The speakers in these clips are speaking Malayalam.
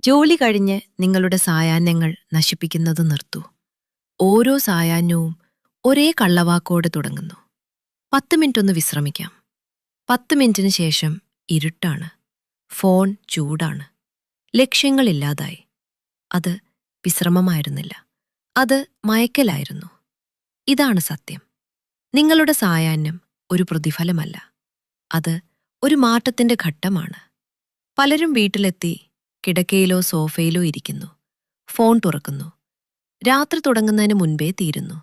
ജോലി കഴിഞ്ഞ് നിങ്ങളുടെ സായാഹ്നങ്ങൾ നശിപ്പിക്കുന്നത് നിർത്തൂ. ഓരോ സായാഹ്നവും ഒരേ കള്ളവാക്കോടെ തുടങ്ങുന്നു. പത്ത് മിനിറ്റ് ഒന്ന് വിശ്രമിക്കാം. പത്ത് മിനിറ്റിന് ശേഷം ഇരുട്ടാണ്. ഫോൺ ചൂടാണ്. ലക്ഷ്യങ്ങളില്ലാതായി അത് വിശ്രമമായിരുന്നില്ല. അത് മയക്കലായിരുന്നു. ഇതാണ് സത്യം. നിങ്ങളുടെ സായാഹ്നം ഒരു പ്രതിഫലമല്ല. അത് ഒരു മാറ്റത്തിന്റെ ഘട്ടമാണ്. പലരും വീട്ടിലെത്തി കിടക്കയിലോ സോഫയിലോ ഇരിക്കുന്നു. ഫോൺ തുറക്കുന്നു. രാത്രി തുടങ്ങുന്നതിന് മുൻപേ തീരുന്നു.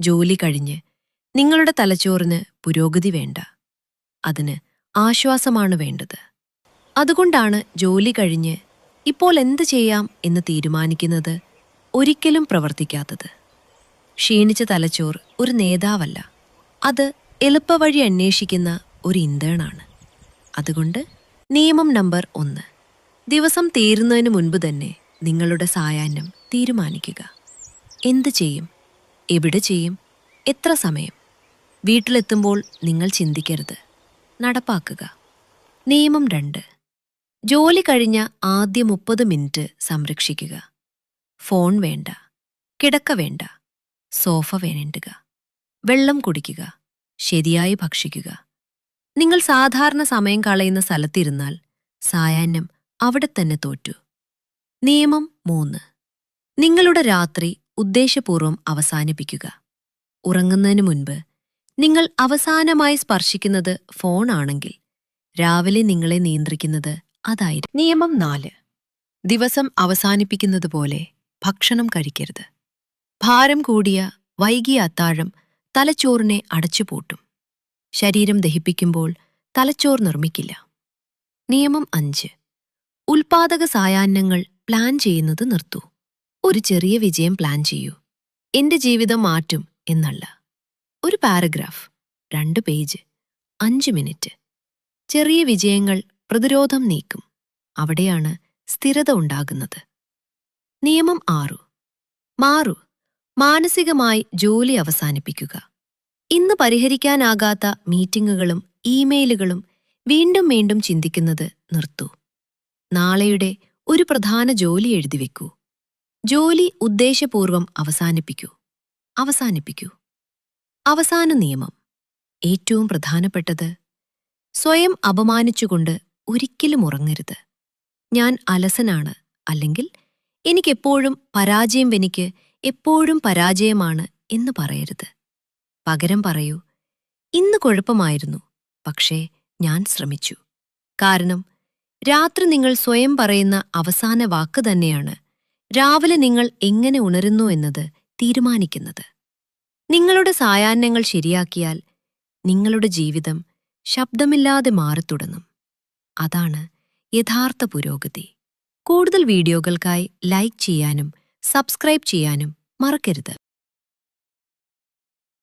ജോലി കഴിഞ്ഞ് നിങ്ങളുടെ തലച്ചോറിന് പുരോഗതി വേണ്ട. അതിന് ആശ്വാസമാണ് വേണ്ടത്. അതുകൊണ്ടാണ് ജോലി കഴിഞ്ഞ് ഇപ്പോൾ എന്ത് ചെയ്യാം എന്ന് തീരുമാനിക്കുന്നത് ഒരിക്കലും പ്രവർത്തിക്കാത്തത്. ക്ഷീണിച്ച തലച്ചോർ ഒരു നേതാവല്ല. അത് എളുപ്പവഴി അന്വേഷിക്കുന്ന ഒരു ഇന്ധേണാണ് അതുകൊണ്ട് നിയമം നമ്പർ ഒന്ന്. ദിവസം തീരുന്നതിന് മുൻപ് തന്നെ നിങ്ങളുടെ സായാഹ്നം തീരുമാനിക്കുക. എന്ത് ചെയ്യും? എവിടെ ചെയ്യും? എത്ര സമയം? വീട്ടിലെത്തുമ്പോൾ നിങ്ങൾ ചിന്തിക്കരുത്. നടപ്പാക്കുക. നിയമം രണ്ട്. ജോലി കഴിഞ്ഞ ആദ്യ മുപ്പത് മിനിറ്റ് സംരക്ഷിക്കുക. ഫോൺ വേണ്ട. കിടക്ക വേണ്ട. സോഫ വേണ്ടുക വെള്ളം കുടിക്കുക. ശരിയായി ഭക്ഷിക്കുക. നിങ്ങൾ സാധാരണ സമയം കളയുന്ന സ്ഥലത്തിരുന്നാൽ സായാഹ്നം അവിടെ തന്നെ തോറ്റു. നിയമം മൂന്ന്. നിങ്ങളുടെ രാത്രി ഉദ്ദേശപൂർവം അവസാനിപ്പിക്കുക. ഉറങ്ങുന്നതിന് മുൻപ് നിങ്ങൾ അവസാനമായി സ്പർശിക്കുന്നത് ഫോണാണെങ്കിൽ രാവിലെ നിങ്ങളെ നിയന്ത്രിക്കുന്നത് അതായിരിക്കും. നിയമം നാല്. ദിവസം അവസാനിപ്പിക്കുന്നത് പോലെ ഭക്ഷണം കഴിക്കരുത്. ഭാരം കൂടിയ വൈകിയ അത്താഴം തലച്ചോറിനെ അടച്ചുപൂട്ടും. ശരീരം ദഹിപ്പിക്കുമ്പോൾ തലച്ചോർ നിർമ്മിക്കില്ല. നിയമം അഞ്ച്. ഉൽപാദക സായാഹ്നങ്ങൾ പ്ലാൻ ചെയ്യുന്നത് നിർത്തൂ. ഒരു ചെറിയ വിജയം പ്ലാൻ ചെയ്യൂ. എന്റെ ജീവിതം മാറ്റും എന്നല്ല. ഒരു പാരഗ്രാഫ് രണ്ട് പേജ് അഞ്ച് മിനിറ്റ്. ചെറിയ വിജയങ്ങൾ പ്രതിരോധം നീക്കും. അവിടെയാണ് സ്ഥിരത ഉണ്ടാകുന്നത്. നിയമം ആറു. മാറു. മാനസികമായി ജോലി അവസാനിപ്പിക്കുക. ഇന്ന് പരിഹരിക്കാനാകാത്ത മീറ്റിംഗുകളും ഇമെയിലുകളും വീണ്ടും വീണ്ടും ചിന്തിക്കുന്നത് നിർത്തൂ. നാളെയുടെ ഒരു പ്രധാന ജോലി എഴുതി വെക്കൂ. ജോലി ഉദ്ദേശപൂർവം അവസാനിപ്പിക്കൂ. അവസാനിപ്പിക്കൂ. അവസാന നിയമം. ഏറ്റവും പ്രധാനപ്പെട്ടത് സ്വയം അപമാനിച്ചുകൊണ്ട് ഒരിക്കലും ഉറങ്ങരുത്. ഞാൻ അലസനാണ് അല്ലെങ്കിൽ എനിക്കെപ്പോഴും പരാജയം എനിക്ക് എപ്പോഴും പരാജയമാണ് എന്ന് പറയരുത്. പകരം പറയൂ ഇന്ന് കുഴപ്പമായിരുന്നു പക്ഷേ ഞാൻ ശ്രമിച്ചു. കാരണം രാത്രി നിങ്ങൾ സ്വയം പറയുന്ന അവസാന വാക്ക് തന്നെയാണ്. രാവിലെ നിങ്ങൾ എങ്ങനെ ഉണരുന്നു എന്നത് തീരുമാനിക്കുന്നത്. നിങ്ങളുടെ സായാഹ്നങ്ങൾ ശരിയാക്കിയാൽ നിങ്ങളുടെ ജീവിതം ശബ്ദമില്ലാതെ മാറിത്തുടങ്ങും അതാണ് യഥാർത്ഥ പുരോഗതി. കൂടുതൽ വീഡിയോകൾക്കായി ലൈക്ക് ചെയ്യാനും സബ്സ്ക്രൈബ് ചെയ്യാനും മറക്കരുത്.